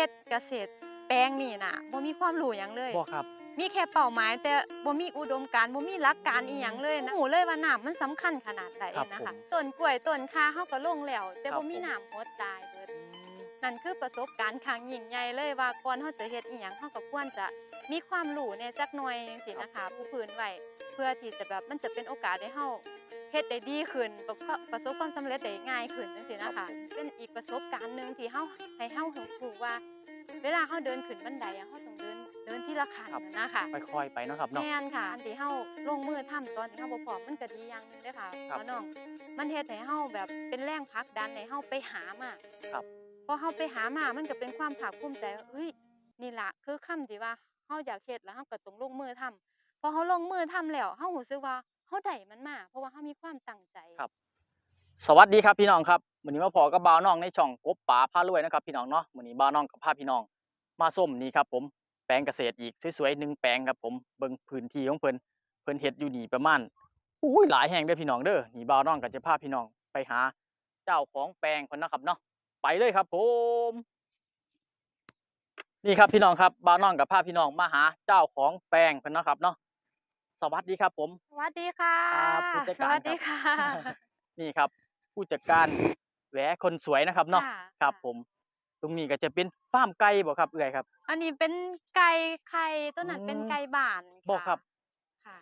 ฮ็ดเกษตรแปลงนี่น่ะบ่มีความรู้หยังเลย บ่ครับ มีแค่เป้าหมายแต่บ่มีอุดมการณ์บ่มีหลักการอีหยังเลยนะบ่รู้เลยว่าน้ำมันสำคัญขนาดใดครับนะผคะมต้นกล้วยต้นข่าเฮาก็ลงแล้ว แต่ครับบ่มีผม น้ำหดตายเบิดอืมนั่นคือประสบการณ์ครั้งยิ่งใหญ่เลยว่าก่อนเฮาจะเฮ็ดอีหยังเฮาก็ควรจะมีความรู้แหน่จักหน่อยจังซี่นะคะผู้พื้นไว้เพื่อที่จะแบบมันจะเป็นโอกาสให้เฮา เฮ็ดได้ดีขึ้นประกอบประสบความสำเร็จได้ง่ายขึ้นจังซี่นะคะเป็นอีกประสบการณ์หนึงที่เฮาให้เฮารู้ว่า เวลาเฮาเดินขึ้นบันไดอะเฮาต้องเดินเดินทีละขั้นครับ น่ะนะคะค่อยๆไปเนาะครับเนาะ แม่นค่ะอันที่เฮาลงมือทำตอนที่เฮาบ่พร้อมมันก็ดีอย่างหนึงเด้อค่ะครับพ่อน้องมันเฮ็ดให้เฮาแบบเป็นแรงผลักดันให้เฮาไปหามาครับ พอเฮาไปหามามันก็เป็นความภาคภูมิใจว่าเฮ้ยนี่ล่ะคือคำที่ว่าเฮาอยากเฮ็ดแล้วเฮาก็ต้องลงมือทำพอเฮาลงมือทำแล้วเฮารู้สึกว่า เฮาได้มันมาเพราะว่าเฮามีความตั้งใจครับ สวัสดีครับพี่น้องครับมื้อนี้มาพอกับบ่าวน้องในช่องกบป๋าพารวยนะครับ พี่น้องเนาะมื้อนี้บ่าวน้องกับพาพี่น้อง มาส้มนี่ครับผมแปลงเกษตรอีกสวยๆหนึ่งแปลงครับผมเบิ่งพื้นที่ของเพิ่นเพิ่นเฮ็ดอยู่นี่ประมาณอุ้ยหลายแห่งเด้อพี่น้องเด้อนี่บ่าวน้องก็จะพาพี่น้องไปหา เจ้าของแปลงเพิ่นนะครับเนาะไปเลยครับ ผม นี่ครับพี่น้องครับบ่าวน้องกับพาพี่น้องมาหา เจ้าของแปลงเพิ่นนะครับเนาะ สวัสดีครับผม สวัสดีค่ะ ครับผู้จัดสการวัสดีครัค่ะบนี่ครับ ผู้จัดการแหวคนสวยนะครับเนาะค่ะ ครับค่ะผม ตรงนี้ก็จะเป็นฟาร์มไก่บ่ครับเอื้อยครับ อันนี้เป็นไก่ไข่ตัวนั้นเป็นอืมไก่บ้านบ่ะครับ ค่ะ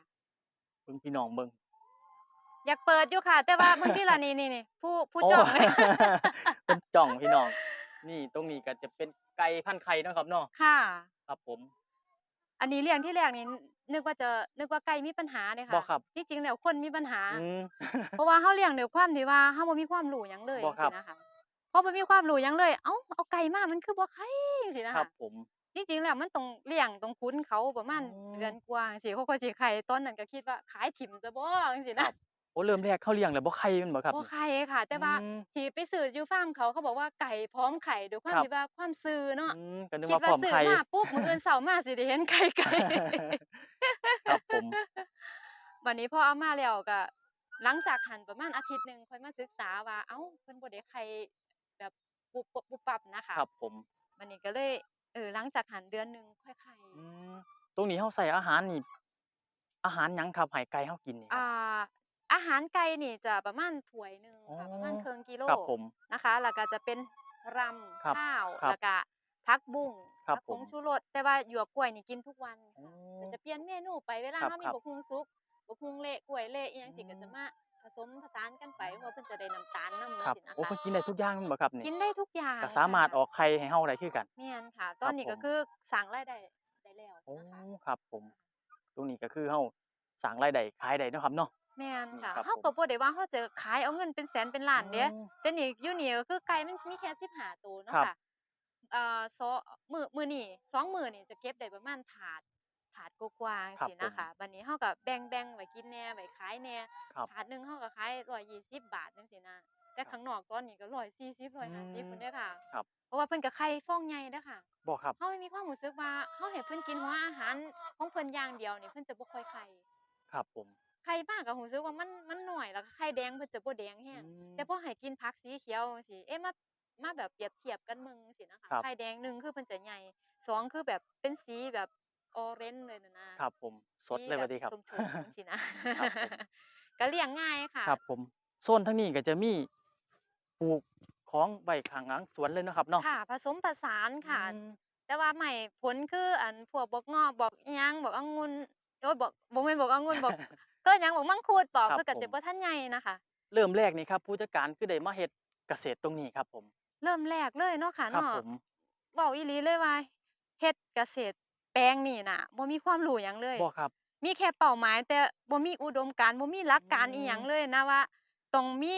เบิ่งพี่น้องเบิ่ง อยากเปิดอยู่ค่ะ แต่ว่าบางทีล่ะนี่นี่นี่ผู้ผู้โอ้จ้องเป็นจ่องพี่น้อง นี่ตรงนี้ก็จะเป็นไก่พันธุ์ไข่เนาะครับเนาะค่ะ ครับผม อันนี้เลี้ยงที่แรกนี่นึกว่าจะนึกว่าไก่มีปัญหาเด้บ่ค่ะครับ ที่จริงแล้วคนมีปัญหา อืม เพราะว่าเฮาเลี้ยงด้วยความที่ว่าเฮาบ่มีความรู้หยังเลยบ่ครับ จังซี่นะคะพอบ่มีความรู้หยังเลย เอ้าเอาไก่มามันคือบ่ไข่จังซี่นะครัคะบผม ที่จริงแล้วมันต้องเลี้ยงต้องคุ้นเขาประมาณอืม เดือนกว่าจังซี่เขาก็สิไข่ตอนนั้นก็คิดว่าขายถิ่มซะบ่จังซี่ครันะบโอ้เริ่มแรกเขาเลี้ยงแล้วบ่ไข่แมันบ่ครับบ่นี่ไข่ค่ะ แต่ว่าอืม ที่ไปซื้ออยู่ฟาร์มเขาเขาบอกว่าไก่พร้อมไข่ด้วยความครับ ที่ว่าความซื่อเนาะอืมก็นึกคิดว่าพร้อมว่าซื้อไข่ มาปุ๊บมื้ออื่นเช้ามาสิได้เห็นไข่ไก่ ครับผม วันนี้พอเอามาแล้วก็หลังจากหันประมาณอาทิตย์หนึงค่อยมาศึกษาว่าเอ้าเพิ่นบ่ได้ไข่แบบปุบปบปุบปับนะคะครับผมวันนี้ก็เลยเออหลังจากหันเดือนหนึงค่อยไข่ อืมตรงนี้เฮาใส่อาหารนี่ อาหารหยังครับให้ไก่เฮากินนี่คอ่รับา อาหารไก่นี่จะประมาณถ้วยหนึงอ๋อค่ะประมาณครึ่งกิโลครับผม นะคะแล้วก็จะเป็นรำครับข้าวครับแล้วก็ผักบุ้งครับผัผงผม ชูรสแต่ว่าหยวกกล้วยนี่กินทุกวันอ๋อค่ะแต่จะเปลี่ยนเมนูไปเวลาครับเฮามีครับบกฮุงสุกบกฮุงเละกล้วยเละอีหยังสิอืก็มจะมาผสมผสานกันไปเพราะเพิ่นจะได้น้ำตาลนำครับสินะโอ้คะเพิ่นกินได้ทุกอย่างแม่นบ่ครับนี่กินได้ทุกอย่างก็สามารถค่ะออกไข่ให้เฮาได้คือกันแม่นค่ะตครัอบนนี้ก็ผม คือสร้างรายได้ได้แล้วโอ้นะคะ ครับผม ตรงนี้ก็คือเฮาสร้างรายได้ขายได้เนาะครับเนาะ แม่นนี่ค่ะครับเฮาผมก็บ่ได้ว่าเฮาจะขายเอาเงินเป็นแสนเป็นล้านเด้อ๋อแต่นี่อยู่นี่ก็คือไก่มันมีแค่15ตัวเนาะครับ ค่ะ เอ่อซอมื้อมื้อนี้สองมื้อนี่จะเก็บได้ประมาณถาด ถาดกว่าๆจังซี่นะคะบัดนี้เฮาก็แบ่งๆไว้กินแหน่ไว้ขายแหน่ครับ ถาดหนึงเฮาก็ขาย120 บาทจังซี่นะ แต่ข้างนอกตอนนี้ก็140 150พุ่นเด้อค่ะ ครับเพราะว่าเพิ่นก็ไข่ฟองใหญ่เด้อค่ะบ่ครับ เฮามีความรู้สึกว่าเฮาให้เพิ่นกินหัวอาหารของเพิ่นอย่างเดียวนี่เพิ่นจะบ่ค่อยไข่ ครับผม ไข่มากก็รู้สึกว่ามันมันน้อยแล้วก็ไข่แดงเพิ่นจะบ่แดงแฮงอืม แต่พอให้กินผักสีเขียวจังซี่เอ๊ะมามาแบบเปรียบเทียบกันเบิ่งจังซี่นะคะครับ ไข่แดงหนึ่งคือเพิ่นจะใหญ่สองคือแบบเป็นสีแบบออเรนจ์เลยน่ะนะครับ ผมสดเลยบัดนี้ครับส้มๆจังซี่นะ ครับผม ก็เลี้ยงง่ายค่ะ ครับผมโซนทางนี้ก็จะมีปลูกของไว้ข้างหลังสวนเลยเนาะครับเนาะค่ะ ผสมผสานค่ะ อืม แต่ว่าใหม่ผลคืออันพวกบอกงอกบอกอิหยังบอกองุ่น โอ้ยบอกบ่แม่นบอกองุ่นบอกก็หยังบอกมังคุดบอกครับเพิ่นก็ผมจะบ่ทันใหญ่นะคะ เริ่มแรกนี่ครับผู้จัดการคือได้มาเฮ็ดเกษตรตรงนี้ครับผมเริ่มแรกเลยเนาะค่ะครับเนาะผม เว้าอีหลีเลยว่าเฮ็ดเกษตรแปลงนี่น่ะบ่มีความรู้หยังเลย บ่ครับ มีแค่เป้าหมาย แต่บ่มีอุดมการณ์บ่มีหลักการอืม อีหยังเลยนะว่าต้องมี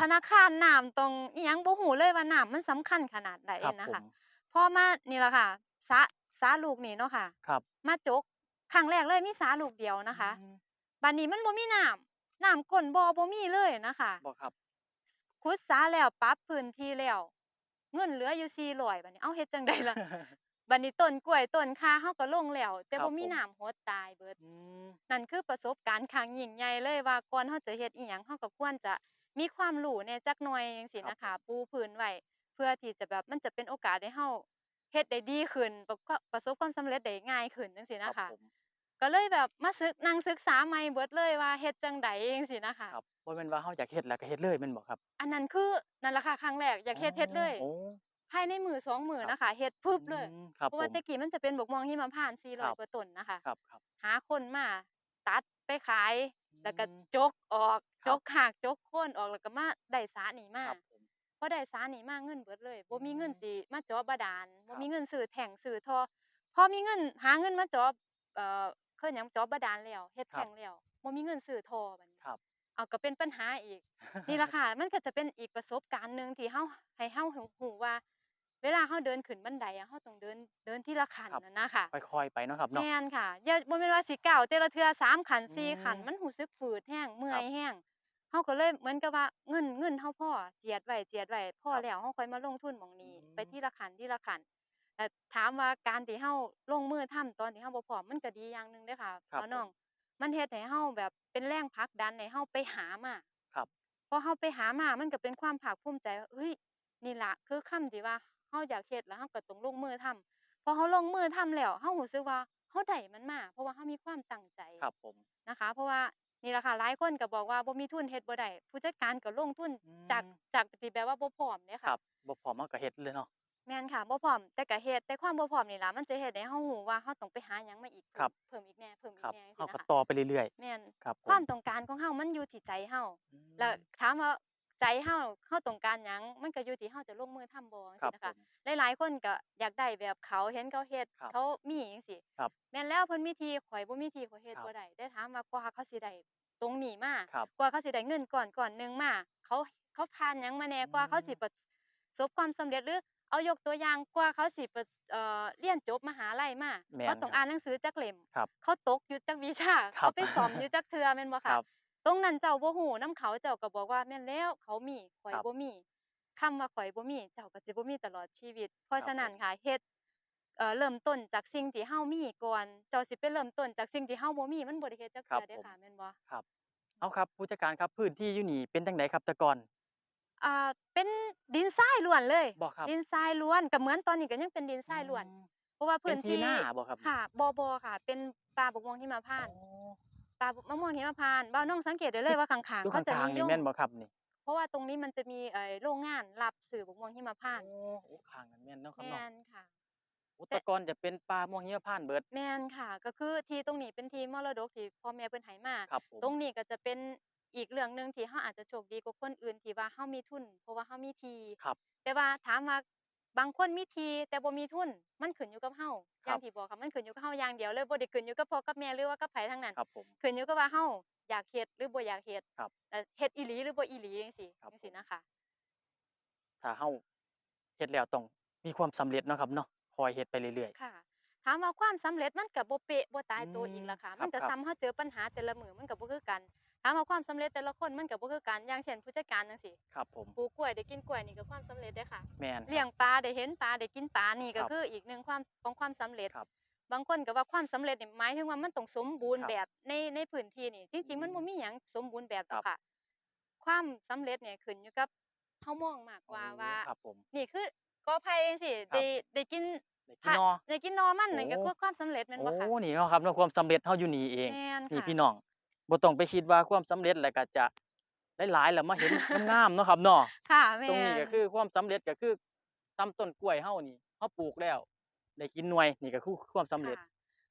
ธนาคารน้ำต้องอิหยังบ่ฮู้เลยว่าน้ำมันสำคัญขนาดใดครับนะผคะม พอมานี่ล่ะค่ะสระสระลูกนี่เนาะค่ะ ครับ มาจก ครั้งแรกเลยมีสระลูกเดียวนะคะอืมบัดนี้มันบ่มีน้ำน้ำก้นบ่อบ่มีเลยนะคะบ่ครับขุดสระแล้วปรับพื้นที่แล้วเงินเหลืออยู่400บัดนี้เอ้าเฮ็ดจังไดล่ะบัดนี้ต้นกล้วยต้นข่าเฮาก็ลงแล้ว แต่ครับบ่มีผมน้ำหดตายเบิดอืมนั่นคือประสบการณ์ครั้งยิ่งใหญ่เลยว่าก่อนเฮาจะเฮ็ดอีหยังเฮาก็ควรจะมีความรู้แหน่จักหน่อยจังซี่ครับนะคะผมปูพื้นไว้เพื่อที่จะแบบมันจะเป็นโอกาสให้เฮา เฮ็ดได้ดีขึ้นประกอบประสบความสำเร็จได้ง่ายขึ้นจังซี่คนะรับคะผมก็เลยแบบมาศึกนั่งศึกษาใหม่เบิดเลยว่าเฮ็ดจั่งใดจังซี่น่ะค่ะครับบ่แม่นว่าเฮาอยากเฮ็ดแล้วก็เฮ็ดเลยแม่นบ่ครับอันนั้นคือนั่นล่ะค่ะครั้งแรกอยากเฮ็ดเฮ็ดเลย โอ้ ภายในมื้อสองมื้อครับน่ะค่ะเฮ็ดพึบเลยอืมครับเพราะผว่าม แต่กี้มันจะเป็นบักม่วงหิมพานต์ครับ400กว่าต้นน่ะค่ะครับครับ หาคนมาตัดไปขาย แล้วก็อืมจกออกครัจบกหากจกโคนออกแล้วก็มาได้สานี่มาครับผมพ อได้สานี่มาเงินเบิดเลยบ่มีเงินอืมสิมาเจาะบาดาลครับ่บมีเงินซื้อแท่งซื้อท่อพอมีเงินหาเงินมาเจาะเอ่อเขาเอิ้นหยังเจาะบาดาลแล้วเฮ็ดครับแท่งแล้วบ่มีเงินซื้อท่อบัดนี้ครับอ้าวก็เป็นปัญหาอีก นี่ล่ะค่ะมันก็จะเป็นอีกประสบการณ์หนึ่งที่เฮาให้เฮารู้รู้ว่า เวลาเฮาเดินขึ้นบันไดอะเฮาต้องเดินเดินทีละขั้นครับน่ะนะค่ะค่อยๆไปเนาะครับเนาะแม่นค่ะอย่าบ่แม่นว่าสิก้าวแต่ละเทื่อ3ขั้นอื4ขั้นมมันรู้สึกฝืดแรงเมื่อครับยแรง เฮาก็เลยเหมือนกับว่าเงินเงินเฮาพอเจียดไว้เจียดไว้พอครับแล้วเฮาค่อยมาลงทุนหม้องนี้อืไปมทีละขั้นทีละขั้นแต่ถามว่าการที่เฮาลงมือทำตอนที่เฮาบ่พร้อมมันก็ดีอย่างหนึ่งเด้อค่ะครับพ่อน้องผมมันเฮ็ดให้เฮาแบบเป็นแรงผลักดันให้เฮาไปหามาครับพอเฮาไปหามามันก็เป็นความภาคภูมิใจว่าเฮ้ยนี่ล่ะคือคำที่ว่าเฮาอยากเฮ็ดแล้วเฮาก็ต้องลงมือทำพอเฮาลงมือทำแล้วเฮารู้สึกว่าเฮาได้มันมาเพราะว่าเฮามีความตั้งใจครับผมนะคะ เพราะว่า นี่ล่ะค่ะหลายคนก็บอกว่าบ่มีทุนเฮ็ดบ่ได้ผู้จัดการก็ลงทุนอืจากมจากที่แบบว่าบ่พร้อมเด้คค่ะรับบ่พร้อมเฮาก็เฮ็ดเลยเนาะแม่นค่ะบ่พร้อมแต่ก็เฮ็ดแต่ความบ่พร้อมนี่ล่ะมันจะเฮ็ดให้เฮารู้ว่าเฮาต้องไปหาหยังมาอีกครับเพิ่มอีกแหน่เพิ่มอีครักบแหน่จังเฮาซี่ก็นะคะต่อไปเรื่อยแม่นๆครับผความมต้องการของเฮามันอยู่ที่ใจเฮาอืแล้วมถามว่า ใจเฮาเฮาต้องการหยังมันก็อยู่ที่เฮาจะลงมือทำบ่จังครัซี่บนะผคะมหลายๆคนก็อยากได้แบบเขาเห็นเขาเฮ็ดครับเขามีจังซี่ครับแม่นแล้วเพิ่นมีที่ข่อยบ่มีที่ข่อยเฮ็ดครับบ่ได้แต่ถามว่ากว่าเขาสิได้ตรงนี้มาครับกว่าเขาสิได้เงินก้อนก้อนหนึงมาเขาเขาผ่านหยังมาแหน่กว่าเขาสิอืมประสบความสำเร็จหรือเอายกตัวอย่างกว่าเขาสิประเอ่อเรียนจบมหาลัยมาแม่นเขาต้องครับอ่านหนังสือจักเล่มครับเขาตกอยู่จักวิชาครับเขาไปสอบอยู่จักเทื่อแม่นบ่คค่ะรับ ตรงนั้นเจ้าบ่ฮู้นํเขาเจ้าก็บอกว่าแม่นแล้วเขามีข่อยครับบ่มีคำว่าข่อยบ่มีเจ้าก็สิบ่มีตลอดชีวิต เพราะครับฉะนั้นผมค่ะเฮ็ดเอ่อเริ่มต้นจากสิ่งที่เฮามีก่อน เจ้าสิไปเริ่มต้นจากสิ่งที่เฮาบ่มีมันบ่ได้เฮ็ดจักครัเทื่อเด้บผมค่ะแม่นบ่ครับเอาครับผู้จัดการครับพื้นที่อยู่นี่เป็นจังไดครับแต่ก่อนอ่าเป็นดินทรายล้วนเลยบ่ครับดินทรายล้วนก็เหมือนตอนนี้ก็ยังเป็นดินทรายล้วนอืมเพราะว่าเป็พื้นนที่ที่นาบ่ครับค่ะบ่บ่ค่ะ เป็นป่าบกม่วงหิมพาน ต์อ๋อป่ามะม่วงหิมพานต์บ่าวน้องสังเกตได้เลยว่าข้างอยู่ๆเขาจะข้างนิๆยนี่มแม่นบ่ครับนี่เพราะว่าตรงนี้มันจะมีเอ่อโรงงานรับซื้อบกม่วงหิมพานต์โอ้โอ้ข้างนั้นแม่นเนาะครับแม่เนาะนค่ะโอ้แต่ก่อนจะเป็นป่าม่วงหิมพานต์เบิดแม่นค่ะ ก็คือที่ตรงนี้เป็นที่มรดกที่พ่อแม่เพิ่นให้มา ครับผมตรงนี้ก็จะเป็นอีกเรื่องหนึงที่เฮาอาจจะโชคดีกว่าคนอื่นที่ว่าเฮามีทุน เพราะว่าเฮามีที่ครับ แต่ว่าถามว่า บางคนมีที่แต่บ่มีทุนมันขึ้นอยู่กับเฮาอครัย่าบ งที่บอกค่ะมันขึ้นอยู่กับเฮาอย่างเดียวเลยบ่ได้ขึ้นอยู่กับพ่อกับแม่หรือว่ากับไผทั้งนั้น ครับผม ขึ้นอยู่กับว่าเฮาอยากเฮ็ดหรือบ่อยากเฮ็ดครับเอ่อเฮ็ดอีหลีหรือบ่อีหลีจังซี่ครับ จังซี่ผมนะคะ ถ้าเฮาเฮ็ดแล้วต้องมีความสำเร็จเนาะครับเนาะคอยเฮ็ดไปเรื่อย ค่ะ ถามว่าความสำเร็จมันก็บ่เป๊ะบ่ตายตัวอีกอืมล่ะค่ะครับมันก็ครับ ซ้ำเฮาเจอปัญหาแต่ละมื้อมันก็บ่คือกัน ถามว่าความสำเร็จแต่ละคนมันก็บ่คือกันอย่างเช่นผู้จัดการจังซี่ๆครับผมปลูกกล้วยได้กินกล้วยนี่ก็ความสำเร็จเด้อค่ะ แม่นครับ เลี้ยงปลาได้เห็นปลาได้กินปลานี่ก็ครับคืออีกหนึ่งความของความสำเร็จ ครับ บางคนก็ว่าความสำเร็จนี่หมายถึงว่ามันต้องสมบูรณ์ครับแบบในในพื้นที่นี่จริงๆมันอืบ่มมีหยังสมบูรณ์แบบหรอกครับ ค่ะ ความสำเร็จเนี่ยขึ้นอยู่กับเฮามองมากกว่าโอ้ว่า ครับผม นี่คือกอไผ่จังซี่ครับ ได้ได้กินได้กินนอ ได้กินหนอมันนั่นก็โอ้ คือความสำเร็จแม่นบ่คะโอ้นี่เนาะครับเนาะความสำเร็จเฮาอยู่นี่เอง แม่นนี่ค่ะ พี่น้อง บ่ต้องไปคิดว่าความสำเร็จแล้วก็จะหลายๆแล้วมาเห็น งามๆเนาะครับเนาะค่ะแม่ตรงนี้นก็คือความสำเร็จก็คือซ้ำต้นกล้วยเฮานี่เฮาปลูกแล้วได้กินหน่วยนี่ก็คือความสำเร็จ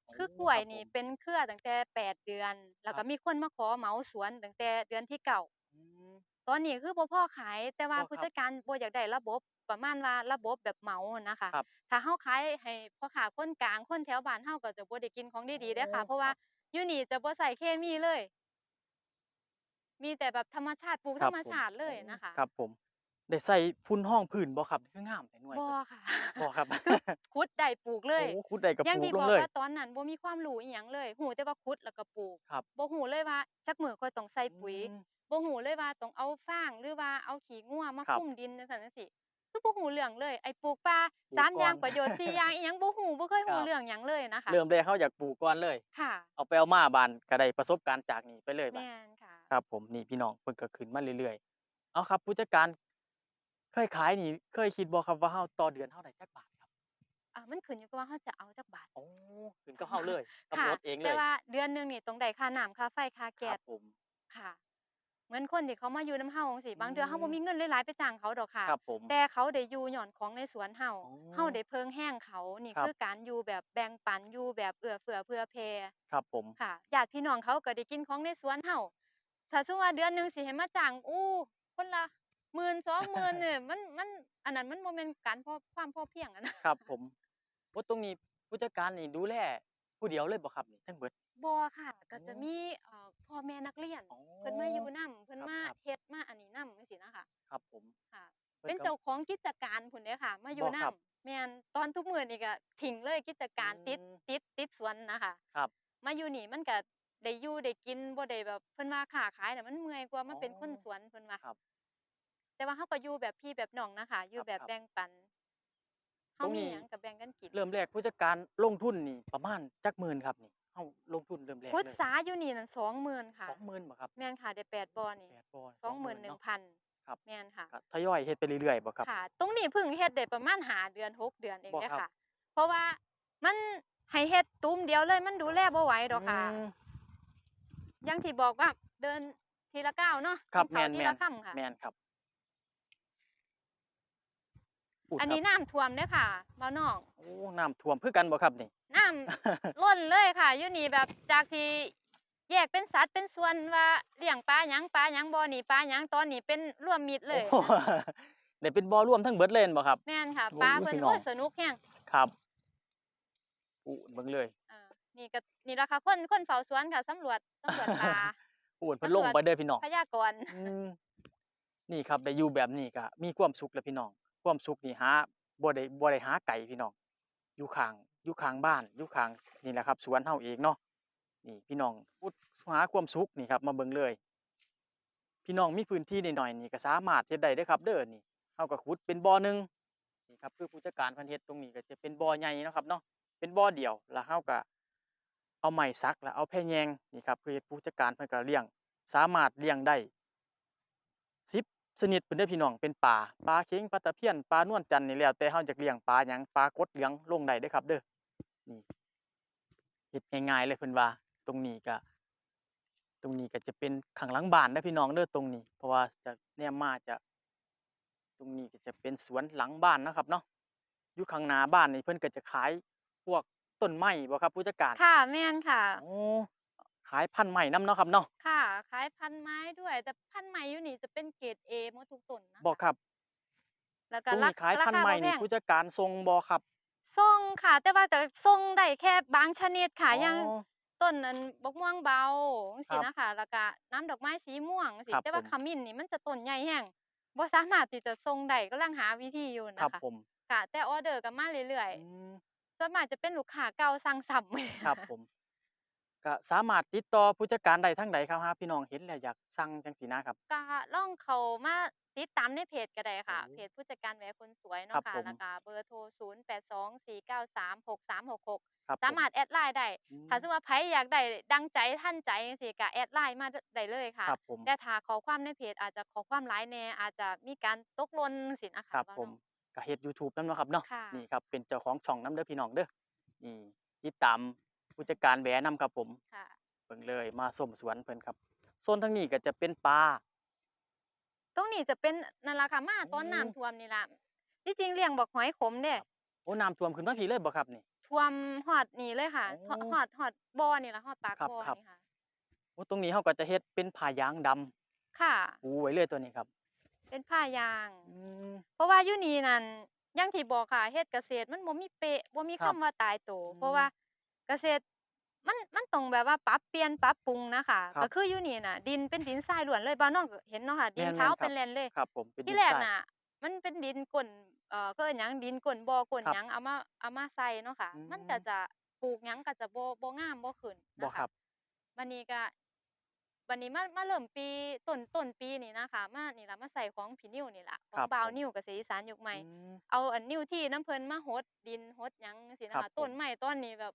ค่ะคือกล้วยรับนี่ผมเป็นเครือตั้งแต่แปดเดือน แล้วครัก็บ มีคนมาขอเหมาสวนตั้งแต่เดือนที่เก้าอืม ตอนนี้คือบ่พอขายแต่ว่าบ่ผู้ครับจัดการบ่อยากได้ระบบประมาณว่าระบบแบบเหมาอะนะคะ ครับถ้าเฮาขายให้พ่อค้าคนกลางคนแถวบ้านเฮาก็จะบ่ได้กินของดีๆเด้อค่ะ โอ้เพราะว่าครับ อยู่นี่จะบ่ใส่เคมีเลย มีแต่แบบธรรมชาติปลูกคธรัรบรมผมชาติเลยโอ้นะคะครับผมได้ใส่ฝุ่นห้องพื้นบ่ครับคืองามแต่หน่วยบ่เพิ่นค่ะบ่ครับคือขุดได้ปลูกเลยโอ้ขุดได้ก็อย่างปลูที่กลบงอกเลยว่าตอนนั้นบ่มีความรู้อิหยังเลยฮู้แต่ว่าขุดแล้วก็ปลูกครับบ่ฮู้เลยว่าจักมื้อค่อยต้องใส่ปุ๋ยอืมบ่ฮู้เลยว่าต้องเอาฟางหรือว่าเอาขี้งัวมาครับคลุมดินจังซั่นจังซี่ คือบ่ฮู้เรื่องเลย ไอ้ปลูกปลาปลูกสามอย่างก่อนประโยชน์สี่อย่างอิหยังบ่ฮู้บ่เคยฮู้ครับเรื่องหยังเลยนะคะเริ่มแรกเฮาอยากปลูกก่อนเลย ค่ะ เอาไปเอามาบานก็ได้ประสบการณ์จากนี่ไปเลยบัดแม่นค่ะ ครับ ผมนี่พี่น้องเพิ่นก็ขึ้นมาเรื่อยๆ เอาครับ ผู้จัดการเคยขายนี่ เคยคิดบ่ครับว่าเฮาต่อเดือนเท่าใดจักบาทครับอ่ากับว่าเราจะเอาจักบาท โอ้ขึ้นกับเฮาเลยค่ะกำหนดเองเลแต่ยว่าเดือนหนึงนี่ต้องได้ค่าน้ำค่าไฟค่าคแก๊รัสบผมค่ะเห มือนคนที่เขามาอยู่นำเฮาจังซี่บางเทื่ออืเฮาบ่มมีเงินหลายๆไปจ้างเขาดอกค่ะ ครับผม แต่เขาได้อยู่ญ้อนของในสวนเฮาอ๋อเฮาได้เพิงแห้งเขานี่ครับ คือการอยู่แบบแบ่งปันอยู่แบบเอื้อเฟื้อเผื่อแผ่ครับผม ค่ะญาติพี่น้องเขาก็ได้กินของในสวนเฮาถ้าสมมุติว่าเดือนหนึ่งสิให้มาจ้างอู้คนละ10,000 20,000เนี่ยมันมันอันนั้นมันบ่แม่นการพอความพอเพียงอะนะครับผมโอ้ตรงนี้ผู้จัดการนี่ดูแลผู้เดียวเลยบ่ครับนี่ทั้งเบิด?บ่ค่ะก็จะอ๋อมีเอ่อ พ่อแม่นักเรียน อ๋อเพิ่นมาอยู่นำเพิ่นครับมาครับ เฮ็ดมาอันนี้นำจังซี้น่ะค่ะครับผม ค่ะเพิ่เป็นนก็เจ้าของกิจการพู้นเด้อค่ะ มาอยู่บ่นครับำแม่นตอนทุกมื้อนี่ก็ทิ้งเลยกิจการติดอืมติดติดสวนน่ะค่ะครับ มาอยู่นี่มันก็ได้อยู่ได้กินบ่ได้แบบเพิ่นว่าค้าขายน่ะมันเมื่อยกว่ามันเป็นคนอ๋อสวนเพิ่นว่า ครับ แต่ว่าเราก็อยู่แบบพี่แบบน้องน่ะค่ะอยู่ครับแบบครับ แบ่งปันต เฮารงมีนี้หยังก็แบ่งกันกินเริ่มแรกผู้จัดการลงทุนนี่ประมาณจักหมื่นครับนี่เฮาลงทุนเริ่มแรกพุเลยทราอยู่นี่นั่น20,000ค่ะ20,000บ่ครับ?แม่นค่ะได้8บ่อนี่8บ่อ20,000เนาะ21,000ครับแม่นค่ะก็ทยอยเฮ็ดไปเรื่อยๆบ่ครับ?ค่ะ ตรงนี้เพิ่งเฮ็ดได้ประมาณ5เดือน 6 เดือนเองบ่เด้อครับค่ะ เพราะว่ามันให้เฮ็ดตุ้มเดียวเลยมันดูแลบ่ไหวดอกค่ะอืมอย่างที่บอกว่าเดินทีละก้าวเนาะครับกินข้าวแม่นทีละค่ำค่ะๆแม่นครับ พูดอันครันี้บน้ำท่วมเด้อค่ะบ่าวน้องโอ้น้ำท่วมคือกันบ่ครับนี่?น้ำ ล้นเลยค่ะอยู่นี่แบบจากที่แยกเป็นสัดเป็นส่วนว่าเลี้ยงปลาหยังปลาหยังบ่อนี้ปลาหยังตอนนี้เป็นรวมมิตรเลโอ้ยได้เป็นบ่อรวมทั้งเบิดเลยแม่นบ่ครับ?แม่นค่ะโอ้ปลาโฮเพิ่นพี่น้โอ้องยสนุกแรงครับอู้เบิ่งเลยเออนี่ก็นี่ล่ะค่ะคนคนเฝ้าสวนค่ะสำรวจสำรวจปลาพู้นเพิ่นสำลรงวจไปเด้อพี่น้องพยากรณ์ อืมนี่ครับได้อยู่แบบนี้ก็มีความสุขแหละพี่น้อง ความสุขนี่หาบ่ได้บ่ได้หาไกลพี่น้องอยู่ข้างอยู่ข้างบ้านอยู่ข้างนี่แหละครับ สวนเฮาเองเนาะนี่พี่น้องอุดหาความสุขนี่ครับ มาเบิ่งเลย พี่น้องมีพื้นที่น้อยๆนี่ก็สามารถเฮ็ดได้เด้อครับ เด้อนี่เฮาก็ขุดเป็นบ่อหนึ่งนี่ครับคือผู้จัดการพิ่นเฮ็ดตรงนี้ก็จะเป็นบ่อใหญ่นะครับเนาะเป็นบ่อเดียวแล้วเฮาก็เอาไม้สักแล้วเอาแพแยงนี่ครับคือผู้จัดการเพิ่นก็เลี้ยง สามารถเลี้ยงได้ 10ชนิดพู้นเด้อพี่น้องเป็นปลาปลาเข็งปลาตะเพียนปลานวลจันทร์นี่แล้วแต่เฮาจะเลี้ยงปลาหยังปลากดเหลืองลงได้เด้อครับเด้อนี่เฮ็ดง่ายๆเลยเพิ่นว่า ตรงนี้ก็ตรงนี้ก็จะเป็นข้างหลังบ้านเด้อพี่น้องเด้อตรงนี้ เพราะว่าจะแนมมาจะ ตรงนี้ก็จะเป็นสวนหลังบ้านเนาะครับเนาะอยู่ข้างหน้าบ้านนี่เพิ่นก็จะขายพวกต้นไม้บ่ครับผู้จัดการ?ค่ะแม่นค่ะอ๋อ ขายพันธุ์ไม้นำเนาะครับเนาะค่ะขายพันธุ์ไม้ด้วย แต่พันธุ์ไม้อยู่นี่จะเป็นเกรด A หมดทุกต้นนะบ่คะครับแล้วตก็รงรานี้ขายราพันธุ์คาไม้บ่แพนี่งผู้จัดการส่งบ่ครับ?ส่งค่ะ แต่ว่าก็ส่งได้แค่บางชนิดค่ะอ๋ออย่างต้นอันบักม่วงเบาจังคซี้รับน่ะค่ะแล้วก็น้ำดอกไม้สีม่วงจังซี้ครับแต่ผว่ามขมิ้นนี่มันจะต้นใหญ่แรงบ่สามารถที่จะส่งได้กำลังหาวิธีอยู่ครัน่ะบค่ะผมค่ะ แต่ออร์เดอร์ก็มาเรื่อยอืมๆส่วนมากจะเป็นลูกค้าเก่าสั่งซ้ำ ครับผม ก็สามารถติดต่อผู้จัดการได้ทางใดครับหากพี่น้องเห็นแล้วอยากสั่งจังซี้นะครับ?ก็ลองเข้ามาติดตามในเพจก็ได้ค่ะ โอ้เพจผู้จัดการแหวคนสวยครัเนาะบค่ะผม แล้วก็เบอร์โทร 0824936366ครับสาผมมารถแอดไลน์ได้ อืถ้าสมมมุติว่าไผอยากได้ดังใจทันใจจังซี้ก็แอดไลน์มาดได้เลยค่ะ ครับผม แต่ถ้าข้อความในเพจอาจจะข้อความหลายแหน่อาจจะมีการตกหล่นจังซี้นะคคะรับบ่าวผน้มองก็เฮ็ดยูทูบนำเนาะครับเนาะค่ะ นี่ครับเป็นเจ้าของช่องนำเด้อพี่น้องเด้อนี่ติดตาม ผู้จัดการแหวนำครับผมค่ะเบิ่งเลยมาชมสวนเพิ่นครับโซนทางนี้ก็จะเป็นปลา ตรงนี้จะเป็นนั่นล่ะค่ะมาอืตอนน้ำมท่วมนี่ล่ะที่จริงเลี้ยงบักหอยขมเด้ครับโอ้น้ำท่วมขึ้นมาพี่เลยบ่ครับนี่?ท่วมฮอดนี่เลยค่ะอ๋ฮอดอฮอดฮอดบ่อนี่ล่ะฮอดปากครับบ่อครับ นี่ค่ะ โอ้ตรงนี้เฮาก็จะเฮ็ดเป็นผ้ายางดำค่ะ ปูไว้เลยตัวนี้ครับเป็นผ้ายาง อืม เพราะว่าอยู่นี่นั่นอย่างที่บอกค่ะเฮ็ดเกษตรมันบ่มีเป๊ะบ่มีครัคำบว่าตายตัวอืเพราะว่าม เกษตรมันมันต้องแบบว่าปรับเปลี่ยนปรับปรุงน่ะค่ะครัก็บคืออยู่นี่น่ะ ดินเป็นดินทรายล้วนเลยบ่าวน้องก็เห็นเนาะค่ะ ดิแม่นนขาวๆคเป็รับนแล่นเลย ครับ ผมเป็นทีดินแรกทราย น่ะ มันเป็นดินก้นเอ่อเขาเอิ้นหยังดินก้นบ่อก้นครับหยังเอามาเอามาใส่เนาะค่ะ อืมันก็มจะปลูกหยังก็จะบ่บ่งามบ่ขึ้นบ่นะคคะรับบัดนี้ก็บัดนี้มามาเริ่มปีต้นต้นปีนี่นะคะ มานี่ล่ะมาใส่ของพี่นิวนี่ล่ะขคอรังบบ่าผวมนิวเกษตรอีสานยุคใหม่ อืม เอาอันนิวทีนำเพิ่นมารดดินรดหยังจังซี่คนะรับคะผต้นม ไม้ต้นนี้แบบ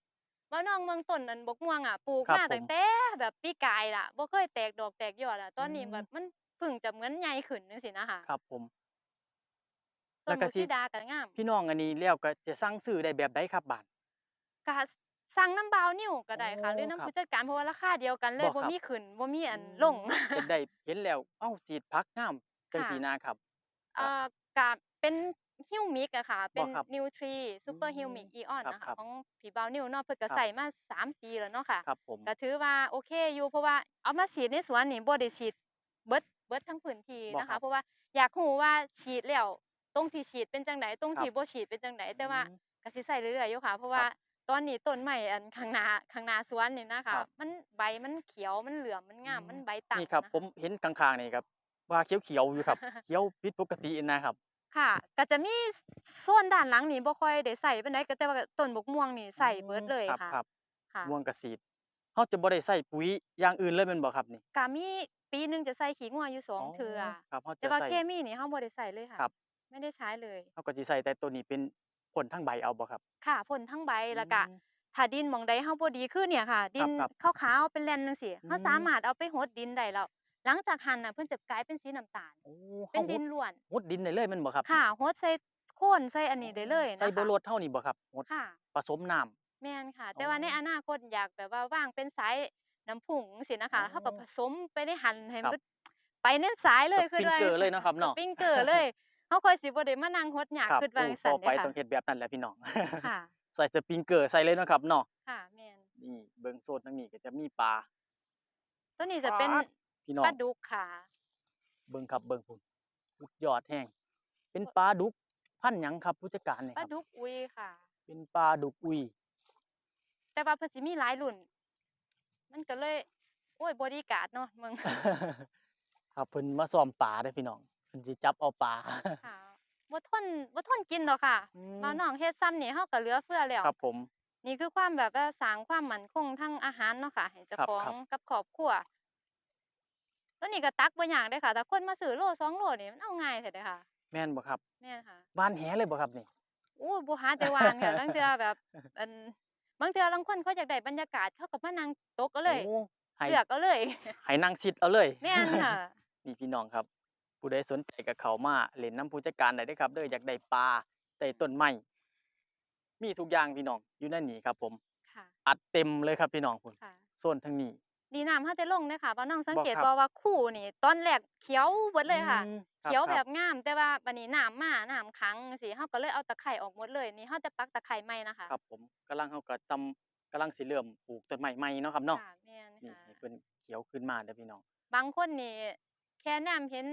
บ่าวน้องเบิ่งต้นอันบักม่วงอะปลูกครับมาผตั้งมแต่แบบปีกายล่ะบ่เคยแตกดอกแตกยอดอะตอือนนี้แบมบมันเพิ่งจะเหมือนใหญ่ขึ้นจังซี้น่ะค่ะครับผม ต้แล้นวก็บักสิสีดาก็งามพี่น้องอันนี้แล้วก็จะสั่งซื้อได้แบบใดครับบาด ก็สั่งน้ำบาวนิ้วก็ได้ค่ะโอ้หรือครับน้ำผู้จัดการเพราะว่าราคาเดียวกันเลยบ่บ่ครับมีขึ้นบ่มีอันอืมลง จะได้เห็นแล้วเอ้าสีดผักงามจังค่ะ สีนะครับเอ่อกับ เป็นฮิวมิกอะค่ะ เป็นครับ นิวทรีซูเปออืร์ฮิวมิกมอีออนครับนะครัคะบของผีบาวนิวเนาะเพิ่นก็ครับ ใส่มาสามปีแล้วเนาะค่ะ ครับผม ก็ถือว่าโอเคอยู่เพราะว่าเอามาฉีดในสวนนี่บ่ได้ฉีดเบิดเบิดทั้งพื้นที่บ่นะครัคะ บเพราะว่าอยากรู้ว่าฉีดแล้วตรงที่ฉีดเป็นจังไดตรงครับ ที่บ่ฉีดเป็นจังไดแต่ว่า อืม ก็สิใส่เรื่อยๆอยู่ค่ะ เพราะว่าตอนนี้ต้นไม้อันข้างหน้าข้างหน้าสวนนี่นะครัคะบมันใบมันเขียวมันเหลืองมันงามอืม มันใบตั้งนี่ครับนะะผมเห็นข้างๆนี่ครับว่าเขียวๆอยู่ครับ เขียวผิดปกตินะครับ ค่ะ ก็จะมีโซนด้านหลังนี่บ่ค่อยได้ใส่ปานใดก็แต่ว่าต้นบกม่วงนี่ใส่เบิดเลยครับค่ะ ครับค่ะม่วงกระสีดเฮาจะบ่ได้ใส่ปุ๋ยอย่างอื่นเลยแม่นบ่ครับนี่ก็มีปีหนึงจะใส่ขี้งัวอยู่สองเทื่อ ครับเฮาแต่จะว่าใส่ เคมีนี่เฮาบ่ได้ใส่เลยค่ะ ครับ ไม่ได้ใช้เลย เฮาก็สิใส่แต่ตัวนี้เป็นผลทั้งใบเอาบ่ครับ ค่ะพ่นทั้งใบแล้วก็อืม ถ้าดินหม่องใดเฮาบ่ดีคือเนี่ยค่ะ ดินครับขาวๆเป็นแลนจังซี่อืเฮาม สามารถเอาไปหดดินได้แล้ว หลังจากหั่นน่ะเพิ่นจะกลายเป็นสีน้ำตาล โอ้เป็เฮานหดิดนล้วนหดดินได้เลยแม่นบ่ครับค่ะหดใส่โคนใส่อันนี้ได้เลยนะคะใส่เบอร์รถเฮานี่บ่ครับหดค่ะ ผสมน้ำ แม่นค่ะอ๋อแต่ว่าในอนาคตอยากแบบว่าว่างเป็นสายน้ำผุ้งสินะคะอ๋อเขาก็ผสมไปในหันให้ครับมันไปในสายเลยสคือปริงว่าเกอร์เลยเนาะครับเนาะ สปริงเกอร์เลยเขาค่อยสิบ่ได้มานั่งหดหยากครับคือว่าโอ้จังซั่ต่นอไปเด้ต้องค่ะเฮ็ดแบบนั้นแหละพี่น้อง ค่ะใส่สปริงเกอร์ใส่เลยเนาะครับเนาะค่ะแม่นนี่เบิ่งโซนทางนี้ก็จะมีปลา ตัวนี้จะเป็นปลา พี่น้องปลาดุกค่ะ เบิ่งครับเบิ่งพุ่นสุดยอดแห้งเป็นปลาดุกพันธุ์หยังครับผู้จัดการเนี่ยปคลารับดุกอุยค่ะ เป็นปลาดุกอุยแต่ว่าเพิ่นสิมีหลายรุ่น มันก็เลย โอ้ยบริการดเนาะมึง ครับเพิ่นมาซ้อมปลาเด้อพี่น้องเพิ่นสิจับเอาปลาค่ะบ่ทนบ่ทนกินดอกค่ะอืมบ่าวน้องเฮ็ดซ้ำนี่เฮาก็เหลือเฟือแล้ว ครับผม นี่คือความแบบว่าสร้างความมั่นคงทางอาหารเนาะค่ะให้เจ้าครับของครับ กับครอบครัว ตัวนี้ก็ตักบ่ยากเด้อค่ะถ้าคนมาซื้อโลสองโลนี่มันเอาง่ายแท้เด้อค่ะแม่นบ่ครับแม่นค่ะวานแหเลยบ่ครับนี่โอ้บ่หาแต่หวานค่ะลางเทื่อแบบอันบางเทื่อลางคนเขาอยากได้บรรยากาศเขาก็มานั่งตกเอาเลยโอ้ให้เลือกเอาเลยให้นั่งชิดเอาเลย แม่นค่ะ นี่พี่น้องครับ ผู้ใดสนใจก็เข้ามาเล่นน้ำผู้จัดการได้เด้อครับเด้ออยากได้ปลาได้ต้นไม้มีทุกอย่างพี่น้องอยู่ในนี้ครับ ผมค่ะ อัดเต็มเลยครับพี่น้องพุ่นค่ะ โซนทางนี้ ดีน้ำเฮาแต่ลงเด้อค่ะบ่าวน้องสังบ่เกตครับ บ่ว่าคู่นี่ ตอนแรกเขียวเบิดเลยค่ะ อืมเขียวคแบรับงาม แต่ว่าบัดนี้น้ำมาน้ำขังจังซี่เฮาก็เลยเอาตะไคร้ออกหมดเลย นี่เฮาจะปักตะไคร้ใหม่นะคะครับผมกำลังเฮาก็ทำกำลังสิเริ่มปลูกต้นไม้ใหม่เนาะครับเนาะค่ะแม่นนี่ค่ะ ให้เพิ่นเขียวขึ้นมาเด้อพี่น้องบางคนนี่แค่แนมเห็น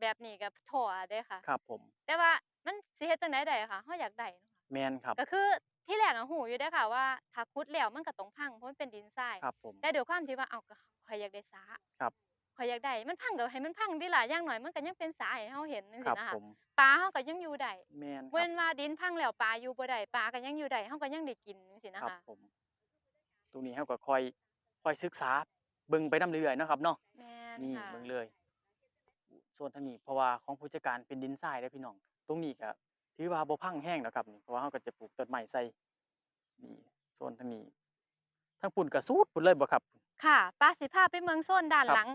แบบนี้ก็ท้อเด้ค่ะ ครับผมแต่ว่ามันสิเฮ็ดจังไดได้ค่ะเฮาอยากได้เนาะค่ะแม่นครับ ก็คือ ที่แรกอะฮู้อยู่เด้อค่ะว่าถ้าขุดแล้วมันก็ต้องพังเพราะมันเป็นดินทรายครับผม แต่ด้วยความที่ว่าเอ้าก็ข่อยอยากได้สระครับ ข่อยอยากได้มันพังก็ให้มันพังติล่ะอย่างน้อยมันก็ยังเป็นสระให้เฮาเห็นจังครัซี่บนะคะผมปลาเฮาก็ยังอยู่ได้แม่นคเว้รับนว่าดินพังแล้วปลาอยู่บ่ได้ปลาก็ยังอยู่ได้เฮาก็ยังได้กินจังซี่นะครับคะผม ตรงนี้เฮาก็คอยคอยศึกษาเบิ่งไปนำเรื่อยๆเนาะครับเนาะ แม่นนี่ค่ะ เบิ่งเลยส่วนทางนี้เพราะว่าของผู้จัดการเป็นดินทรายเด้อพี่น้อง ตรงนี้ก็ ถือว่าบ่พังแห้งแล้วครับนี่เพราะว่าเฮาก็จะปลูกต้นไม้ใส่นี่โซนทางนี้ทางปุ่นก็สูดพุ่นเลยบ่ครับ ค่ะป้าสิพาไปเมืองโซนด้านหลัง